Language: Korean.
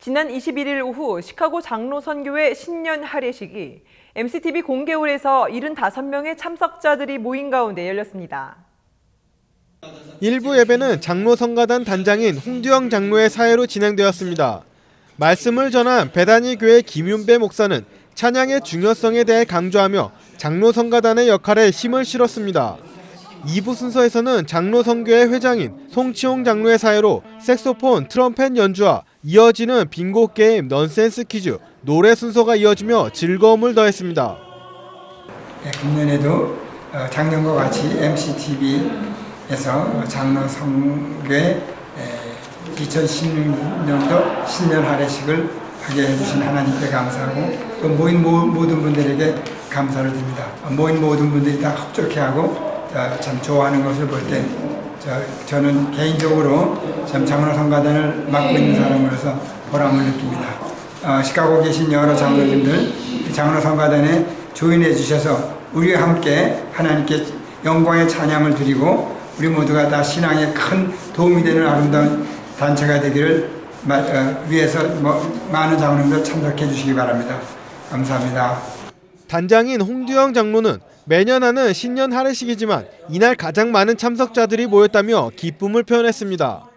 지난 21일 오후 시카고 장로 선교회 신년 할례식이 MCTV 공개홀에서 75명의 참석자들이 모인 가운데 열렸습니다. 일부 예배는 장로 성가단 단장인 홍두영 장로의 사회로 진행되었습니다. 말씀을 전한 배단위 교회 김윤배 목사는 찬양의 중요성에 대해 강조하며 장로 성가단의 역할에 힘을 실었습니다. 2부 순서에서는 장로 선교회 회장인 송치홍 장로의 사회로 색소폰, 트럼펫 연주와 이어지는 빙고 게임, 넌센스 퀴즈, 노래 순서가 이어지며 즐거움을 더했습니다. 네, 금년에도 어, 작년과 같이 MCTV에서 장로 성교회 2016년도 신년 할례식을 하게 해주신 하나님께 감사하고 또 모인 모, 모든 분들에게 감사를 드립니다. 모인 모든 분들이 다 협조케하고 어, 참 좋아하는 것을 볼때 저 는 개인적으로 참 장로 성가단을 맡고 있는 사람으로서 보람을 느낍니다. 어, 시카고 계신 여러 장로님들 이 장로 성가단에 조인해 주셔서 우리와 함께 하나님께 영광의 찬양을 드리고 우리 모두가 다 신앙에 큰 도움이 되는 아름다운 단체가 되기를 마- 어, 위해서 뭐, 많은 장로님들 참석해 주시기 바랍니다. 감사합니다. 단장인 홍두영 장로는 매년 하는 신년 할례식이지만 이날 가장 많은 참석자들이 모였다며 기쁨을 표현했습니다.